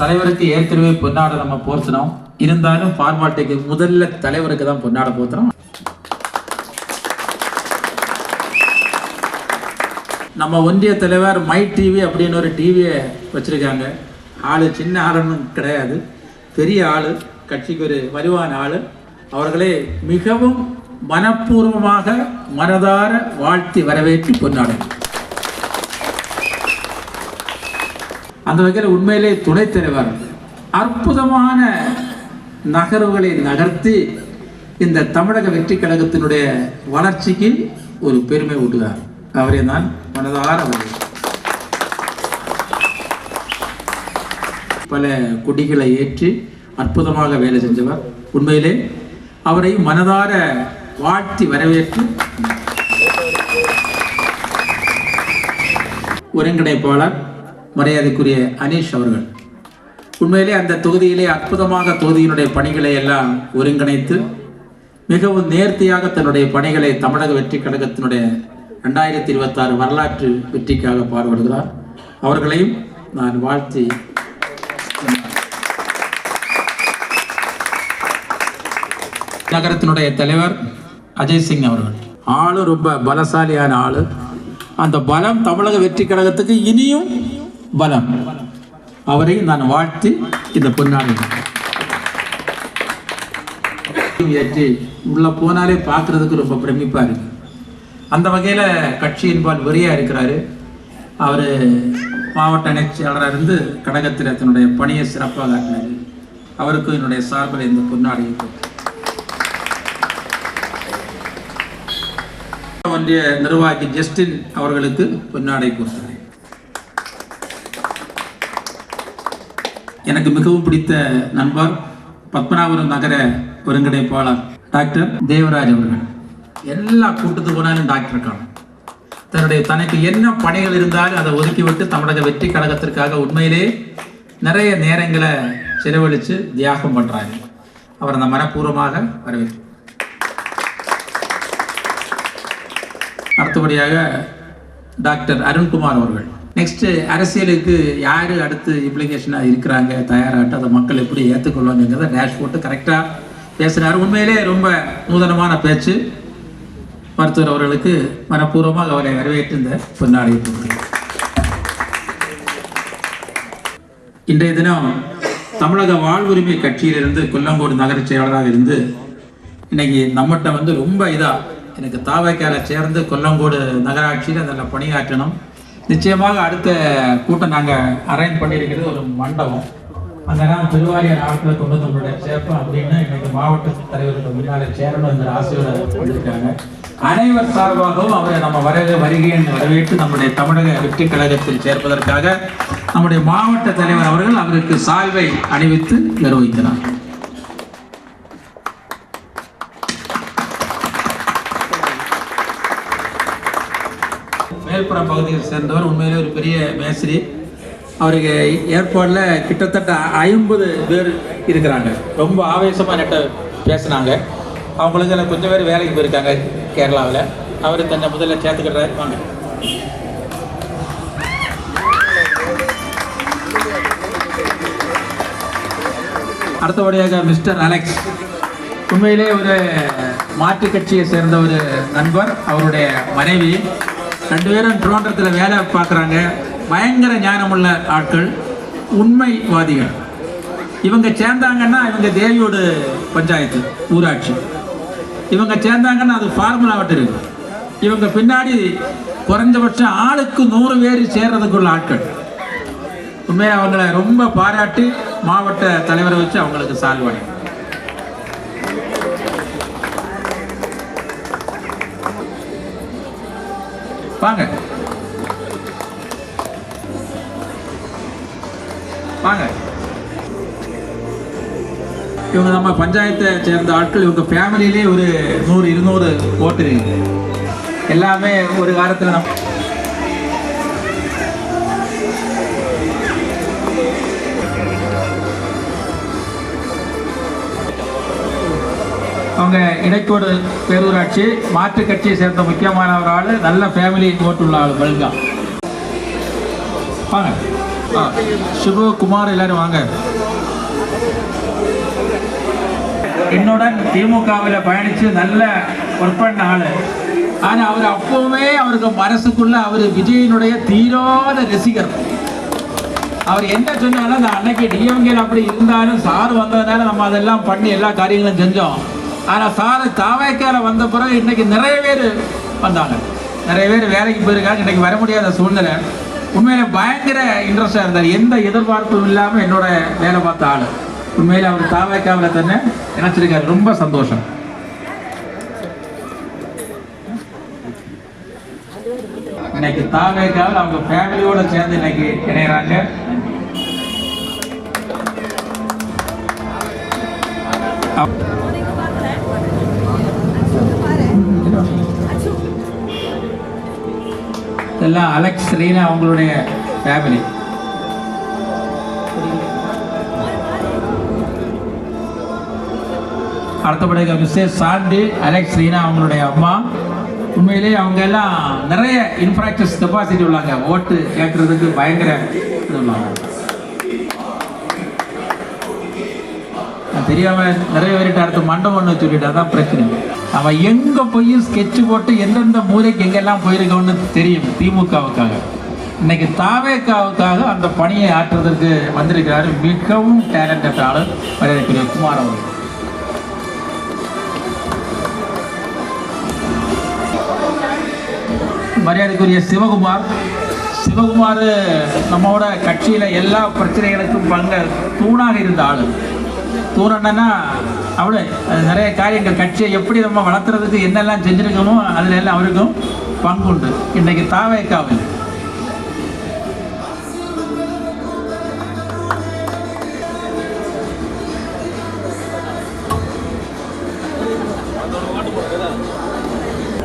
தலைவருக்கு ஏற்கனவே பொன்னாடை நம்ம போர்த்தினோம். இருந்தாலும் பார்மாட்டிக்கு முதல்ல தலைவருக்கு தான் பொன்னாடை போத்துறோம் நம்ம ஒன்றிய தலைவர் மை டிவி அப்படின்னு ஒரு டிவியை வச்சுருக்காங்க. ஆள் சின்ன ஆளுன்னு கிடையாது. பெரிய ஆள் கட்சிக்கு ஒரு வலுவான ஆள். அவர்களே மிகவும் மனப்பூர்வமாக மனதார வாழ்த்தி வரவேற்று பொன்னாடும் அந்த வகையில் உண்மையிலே துணைத் தலைவர் அற்புதமான நகர்வுகளை நகர்த்தி இந்த தமிழக வெற்றி கழகத்தினுடைய வளர்ச்சிக்கு ஒரு பெருமை ஊட்டுகிறார் அவரை நான் மனதார வரவேற்கிறேன். பல கொடிகளை ஏற்றி அற்புதமாக வேலை செஞ்சவர் உண்மையிலே அவரை மனதார வாழ்த்தி வரவேற்று ஒருங்கிணைப்பாளர் மரியாதைக்குரிய அனீஷ் அவர்கள். உண்மையிலே அந்த தொகுதியிலே அற்புதமாக தொகுதியினுடைய பணிகளை எல்லாம் ஒருங்கிணைத்து மிகவும் நேர்த்தியாக தன்னுடைய பணிகளை தமிழக வெற்றி கழகத்தினுடைய ரெண்டாயிரத்தி இருபத்தாறு வரலாற்று வெற்றிக்காக பாடுபடுகிறார். அவர்களையும் நான் வாழ்த்தி நகரத்தினுடைய தலைவர் அஜய் சிங் அவர்கள். ஆளு ரொம்ப பலசாலியான ஆளு. அந்த பலம் தமிழக வெற்றி கழகத்துக்கு இனியும் பலம் அவரை நான் வாழ்த்தி இந்த பொன்னாடி ஏற்றி உள்ள போனாலே பார்க்கறதுக்கு ரொம்ப பிரமிப்பா இருக்கு. அந்த வகையில கட்சியின்பால் வெறியா இருக்கிறாரு. அவர் மாவட்ட இணைச்சியாளராக இருந்து கடகத்தில் தன்னுடைய பணியை சிறப்பாக ஆற்றினார் அவருக்கும் என்னுடைய சார்பில் இந்த பொன்னாடியை ஒன்றிய நிர்வாகி ஜஸ்டின் அவர்களுக்கு பொன்னாடை கொடுத்தார் எனக்கு மிகவும் பிடித்த நண்பர் பத்மநாபபுரம் நகர ஒருங்கிணைப்பாளர் டாக்டர் தேவராஜ் அவர்கள். எல்லா கூட்டத்துக்கு போனாலும் டாக்டர் காணும். தன்னுடைய தனக்கு என்ன பணிகள் இருந்தாலும் அதை ஒதுக்கிவிட்டு தமிழக வெற்றி கழகத்திற்காக உண்மையிலே நிறைய நேரங்களை செலவழித்து தியாகம் பண்றாங்க அவர் அந்த மனப்பூர்வமாக வரவேற்று. அடுத்தபடியாக டாக்டர் அருண்குமார் அவர்கள். நெக்ஸ்ட்டு அரசியலுக்கு யார் அடுத்து இம்ப்ளிகேஷனாக இருக்கிறாங்க? தயாராகிட்டு அதை மக்கள் எப்படி ஏற்றுக்கொள்வாங்கிறத டேஷ் போட்டு கரெக்டாக பேசுகிறார் உண்மையிலே ரொம்ப நூதனமான பேச்சு. மருத்துவர் அவர்களுக்கு மனப்பூர்வமாக அவரை வரவேற்று இந்த பொன்னாடை இன்றைய தினம் தமிழக வாழ்வுரிமை கட்சியிலிருந்து கொல்லங்கோடு நகர செயலாளராக இருந்து இன்னைக்கு நம்மகிட்ட வந்து ரொம்ப இதாக எனக்கு தாவைக்கால சேர்ந்து கொல்லங்கோடு நகராட்சியில் அதில் பணியாற்றணும். நிச்சயமாக அடுத்த கூட்டம் நாங்கள் அரேஞ்ச் பண்ணியிருக்கிறது ஒரு மண்டபம். அந்த அங்கெல்லாம் பெருவாரியான ஆட்களை கொண்டு நம்மளுடைய உங்களுடைய சேர்ப்போம் அப்படின்னு இன்னைக்கு மாவட்ட தலைவருக்கு முன்னாலே சேரணும் என்ற ஆசையோட பண்ணியிருக்காங்க அனைவர் சார்பாகவும் அவரை நம்ம வரக வருகை வரவேற்று நம்முடைய தமிழக வெற்றி கழகத்தில் சேர்ப்பதற்காக நம்முடைய மாவட்ட தலைவர் அவர்கள் அவருக்கு சால்வை அணிவித்து கௌரவிக்கிறார். மேல்புறம் பகுதியை சேர்ந்தவர் உண்மையிலே ஒரு பெரிய மேஸ்திரி. அவருக்கு ஏற்பாடில் கிட்டத்தட்ட ஐம்பது பேர் இருக்கிறாங்க. ரொம்ப ஆவேசமாக நெட்ட பேசுனாங்க. அவங்களுக்கு கொஞ்சம் பேர் வேலைக்கு போயிருக்காங்க கேரளாவில். அவர் தன்னை முதல்ல சேர்த்துக்கிட்டாரு. வாங்க. அடுத்தபடியாக மிஸ்டர் அலெக்ஸ். உண்மையிலே ஒரு மாற்றுக் கட்சியை சேர்ந்த ஒரு நண்பர் அவருடைய மனைவி. ரெண்டு பேரும் திருவனந்தபுரத்தில் வேலை பார்க்குறாங்க. பயங்கர ஞானமுள்ள ஆட்கள் உண்மைவாதிகள். இவங்க சேர்ந்தாங்கன்னா இவங்க தேவியோடு பஞ்சாயத்து ஊராட்சி. இவங்க சேர்ந்தாங்கன்னா அது ஃபார்முலாவட்டு இருக்கு. இவங்க பின்னாடி குறைஞ்சபட்சம் ஆளுக்கு நூறு பேர் சேர்றதுக்குள்ள ஆட்கள். உண்மையாக அவங்கள ரொம்ப பாராட்டி மாவட்ட தலைவரை வச்சு அவங்களுக்கு சால்வாடி வாங்க. வாங்க. இவங்க நம்ம பஞ்சாயத்தை சேர்ந்த ஆட்கள் இவங்க ஃபேமிலியிலே ஒரு நூறு இருநூறு ஓட்டு எல்லாமே ஒரு காலத்தில் நம்ம அவங்க இடைக்கோடு பேரூராட்சி மாற்றுக் கட்சியை சேர்ந்த முக்கியமான ஒரு ஆள் நல்ல ஃபேமிலி ஓட்டுள்ள ஆள் பல்கா வாங்க. ஆ, குமார் எல்லாரும் வாங்க. என்னுடன் திமுகவில் பயணிச்சு நல்ல ஒர்க் பண்ண ஆளு. ஆனா அவர் அப்போவுமே அவருக்கு மனசுக்குள்ள அவர் விஜயனுடைய தீராத ரசிகர். அவர் என்ன சொன்னாலும் அந்த அன்னைக்கு டிஎம்கேல அப்படி இருந்தாலும் சார் வந்ததுனால நம்ம அதெல்லாம் பண்ணி எல்லா காரியங்களும் செஞ்சோம். ஆனால் சார் தாவைக்கால வந்த பிறகு இன்றைக்கி நிறைய பேர் வந்தாங்க. நிறைய பேர் வேலைக்கு போயிருக்காங்க. இன்னைக்கு வர முடியாத சூழ்நிலை. உண்மையில பயங்கர இன்ட்ரெஸ்டாக இருந்தார். எந்த எதிர்பார்ப்பும் இல்லாமல் என்னோட வேலை பார்த்த ஆளு. உண்மையில் அவர் தாவாய்க்காவில் தானே நினைச்சிருக்காரு ரொம்ப சந்தோஷம். இன்னைக்கு தாவேக்காவில் அவங்க ஃபேமிலியோட சேர்ந்து இன்னைக்கு இணையறாங்க. எல்லாம் அலெக்ஸ் ரீனா அவங்களுடைய ஃபேமிலி அடுத்தபடியாக மிஸ்ஸஸ் சாண்டி அலெக்ஸ் ரீனா அவங்களுடைய அம்மா. உண்மையிலேயே அவங்க எல்லாம் நிறைய இன்ஃப்ராக்சர்ஸ் கெப்பாசிட்டி உள்ளாங்க. ஓட்டு கேட்கறதுக்கு பயங்கர இது உள்ளாங்க தெரியாமல் தெரியாம நிறைய பேர்கிட்ட அடுத்து மண்டபம்னு சொல்லிட்டு அதான் பிரச்சனை. அவன் எங்க போய் ஸ்கெட்ச் போட்டு எந்தெந்த மூலைக்கு எங்கெல்லாம் போயிருக்கோன்னு தெரியும் திமுகவுக்காக. இன்னைக்கு தாவேக்காவுக்காக அந்த பணியை ஆற்றுவதற்கு வந்திருக்கிறார் மிகவும் டேலண்டட் ஆளு மரியாதைக்குரிய குமார் அவர்கள். மரியாதைக்குரிய சிவகுமார். சிவகுமார் நம்மோட கட்சியில் எல்லா பிரச்சனைகளுக்கும் பங்க தூணாக இருந்த ஆளு. தூணன்னா அவளு அது நிறைய காரியங்கள் கட்சியை எப்படி நம்ம வளர்த்துறதுக்கு என்னெல்லாம் செஞ்சிருக்கோமோ அதில் எல்லாம் அவருக்கும் பங்குண்டு இன்னைக்கு தாவேக்காவில்.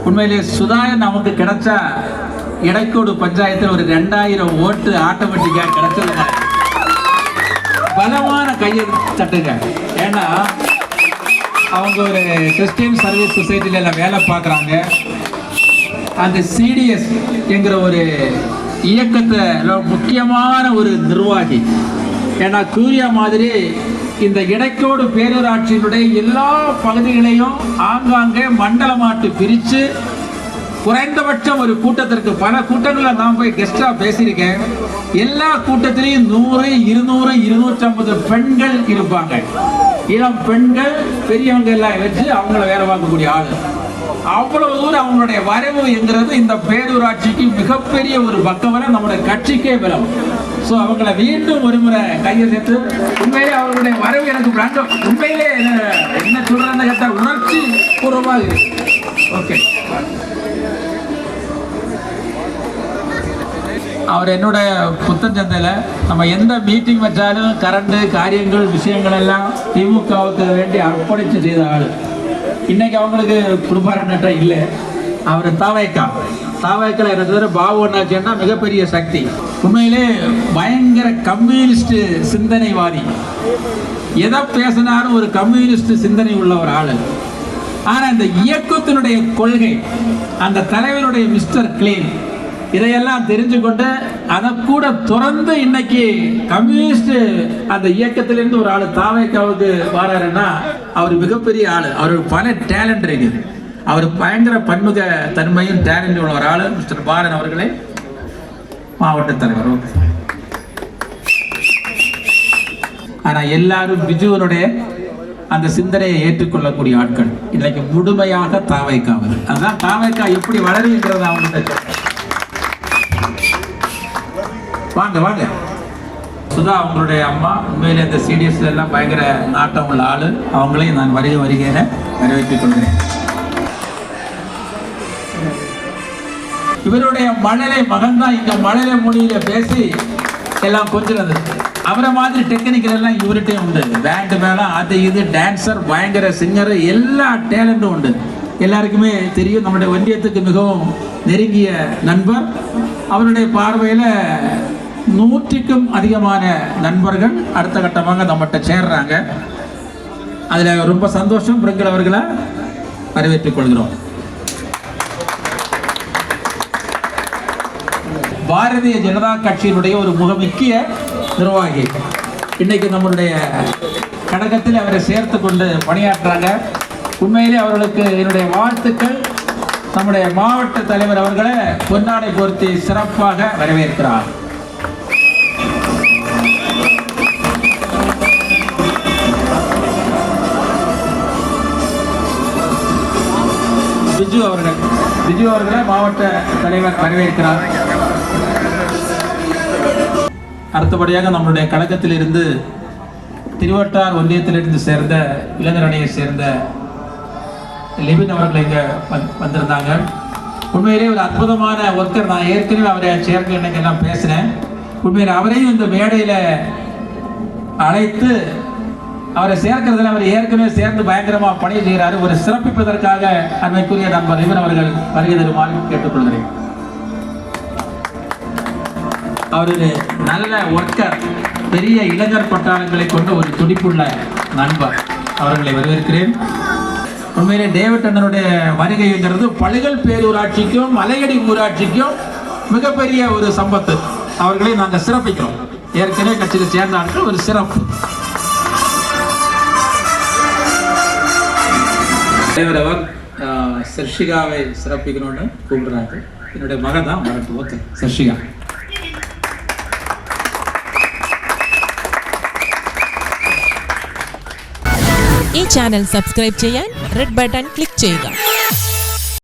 உண்மையிலேயே சுதாகர் நமக்கு கிடைச்ச இடைக்கோடு பஞ்சாயத்தில் ஒரு ரெண்டாயிரம் ஓட்டு ஆட்டோமேட்டிக்காக கிடைச்சது பலமான கையை தட்டுங்க. ஏன்னா அவங்க ஒரு கிறிஸ்டியன் சர்வீஸ் சொசைட்டியில் எல்லாம் வேலை பார்க்குறாங்க. அந்த சிடிஎஸ் என்கிற ஒரு இயக்கத்தை முக்கியமான ஒரு நிர்வாகி. ஏன்னா சூர்யா மாதிரி இந்த இடைக்கோடு பேரூராட்சியினுடைய எல்லா பகுதிகளையும் ஆங்காங்கே மண்டலமாட்டு பிரித்து குறைந்தபட்சம் ஒரு கூட்டத்திற்கு பல கூட்டங்களில் நான் போய் கெஸ்டாக பேசியிருக்கேன். எல்லா கூட்டத்திலையும் நூறு இருநூறு இருநூற்றம்பது பெண்கள் இருப்பாங்க. இளம் பெண்கள் பெரியவங்க எல்லாம் வச்சு அவங்கள வேலை பார்க்கக்கூடிய ஆள். அவ்வளவு தூரம் அவங்களுடைய வரவு என்கிறது இந்த பேரூராட்சிக்கு மிகப்பெரிய ஒரு பக்கவரம் நம்முடைய கட்சிக்கே பலம் ஸோ அவங்கள மீண்டும் ஒரு முறை கையை சேர்த்து உண்மையிலே அவர்களுடைய வரவு எனக்கு பிராண்டம் உண்மையிலே என்ன- என்ன சொல்றேன்னு உணர்ச்சி பூர்வமாக இருக்கு. ஓகே அவர் என்னோட புத்தஞ்சந்தையில் நம்ம எந்த மீட்டிங் வச்சாலும் கரண்டு காரியங்கள் விஷயங்கள் எல்லாம் திமுகவுக்கு வேண்டி அர்ப்பணித்து செய்த ஆள். இன்னைக்கு அவங்களுக்கு குடும்பாரண்ட இல்லை. அவர் தாவாய்க்கா தாவைக்கில் எனக்கு தவிர பாபு அண்ணாச்சின்னா மிகப்பெரிய சக்தி. உண்மையிலே பயங்கர கம்யூனிஸ்ட் சிந்தனைவாதி. எதை பேசினாலும் ஒரு கம்யூனிஸ்ட் சிந்தனை உள்ள ஒரு ஆள். ஆனால் இந்த இயக்கத்தினுடைய கொள்கை அந்த தலைவருடைய மிஸ்டர் கிளீன் இதையெல்லாம் தெரிஞ்சு கொண்டு அதை கூட துறந்து இன்னைக்கு கம்யூனிஸ்ட் அந்த இயக்கத்திலிருந்து ஒரு ஆளு தாவேக்காவுக்கு வராருன்னா அவர் மிகப்பெரிய ஆளு. அவருக்கு பல டேலண்ட் இருக்கு. அவர் பயங்கர பன்முக தன்மையும் டேலண்ட் உள்ள ஒரு ஆளு மிஸ்டர் பாரன் அவர்களே. மாவட்ட தலைவர் ஆனால் ஆனா எல்லாரும் பிஜுவனுடைய அந்த சிந்தனையை ஏற்றுக்கொள்ளக்கூடிய ஆட்கள். இன்னைக்கு முழுமையாக தாவைக்காவது அதான் தாவைக்கா எப்படி வளருகின்றது அவங்கள்ட்ட வாங்க வாங்க. சுதா அவங்களுடைய அம்மா உண்மையிலே இந்த சீரியஸ்ல எல்லாம் பயங்கர நாட்டம் உள்ள ஆளு. அவங்களையும் நான் வருக வருகிறேன் வரவேற்றுக் கொள்கிறேன். இவருடைய மழலை மகன் தான் இங்க மழலை மொழியில பேசி எல்லாம் கொஞ்சினது. அவரை மாதிரி டெக்னிக்கல் எல்லாம் இவர்கிட்டே உண்டு. பேண்ட் மேலே அது இது டான்ஸர் பயங்கர சிங்கர் எல்லா டேலண்டும் உண்டு. எல்லாருக்குமே தெரியும் நம்முடைய ஒன்றியத்துக்கு மிகவும் நெருங்கிய நண்பர். அவருடைய பார்வையில் நூற்றுக்கும் அதிகமான நண்பர்கள் அடுத்த கட்டமாக நம்மகிட்ட சேர்றாங்க. அதில் ரொம்ப சந்தோஷம் பிறங்கள் அவர்களை வரவேற்றுக் கொள்கிறோம். பாரதிய ஜனதா கட்சியினுடைய ஒரு மிக முக்கிய நிர்வாகி. இன்னைக்கு நம்மளுடைய கழகத்தில் அவரை சேர்த்து கொண்டு பணியாற்றாங்க. உண்மையிலே அவர்களுக்கு என்னுடைய வாழ்த்துக்கள். நம்முடைய மாவட்ட தலைவர் அவர்களை பொன்னாடை பொருத்தி சிறப்பாக வரவேற்கிறார். பிஜு அவர்கள் பிஜு அவர்களை மாவட்ட தலைவர் வரவேற்கிறார். அடுத்தபடியாக நம்மளுடைய கழகத்திலிருந்து திருவட்டார் ஒன்றியத்திலிருந்து சேர்ந்த இளைஞர் அணியை சேர்ந்த லிபின் அவர்கள் இங்கே வந்திருந்தாங்க. உண்மையிலே ஒரு அற்புதமான ஒர்க்கர் நான் ஏற்கனவே அவரை சேர்க்க இன்னைக்கு எல்லாம் பேசினேன். உண்மையில் அவரையும் இந்த மேடையில் அழைத்து அவரை சேர்க்கிறதுல அவர் ஏற்கனவே சேர்ந்து பயங்கரமாக பணி செய்கிறாரு ஒரு சிறப்பிப்பதற்காக அன்மைக்குரிய நண்பர் லிபின் அவர்கள் வருகை தருமாறு கேட்டுக்கொள்கிறேன். அவர் ஒரு நல்ல ஒர்க்கர் பெரிய இளைஞர் பட்டாளங்களை கொண்ட ஒரு துடிப்புள்ள நண்பர். அவர்களை வரவேற்கிறேன். உண்மையிலே டேவிட் அண்ணனுடைய வருகைங்கிறது பழுகல் பேரூராட்சிக்கும் மலையடி ஊராட்சிக்கும் மிகப்பெரிய ஒரு சம்பத்து அவர்களை நாங்கள் சிறப்பிக்கிறோம் ஏற்கனவே கட்சியில் சேர்ந்த ஆட்கள் ஒரு சிறப்பு தலைவர் அவர் ஆஹ், சர்ஷிகாவை சிறப்பிக்கணும்னு கூப்பிடுறாங்க என்னுடைய மகன் தான் வரட்டும் ஓகே சர்ஷிகா ഈ ചാനൽ സബ്സ്ക്രൈബ് ചെയ്യാൻ റെഡ് ബട്ടൺ ക്ലിക്ക് ചെയ്യുക.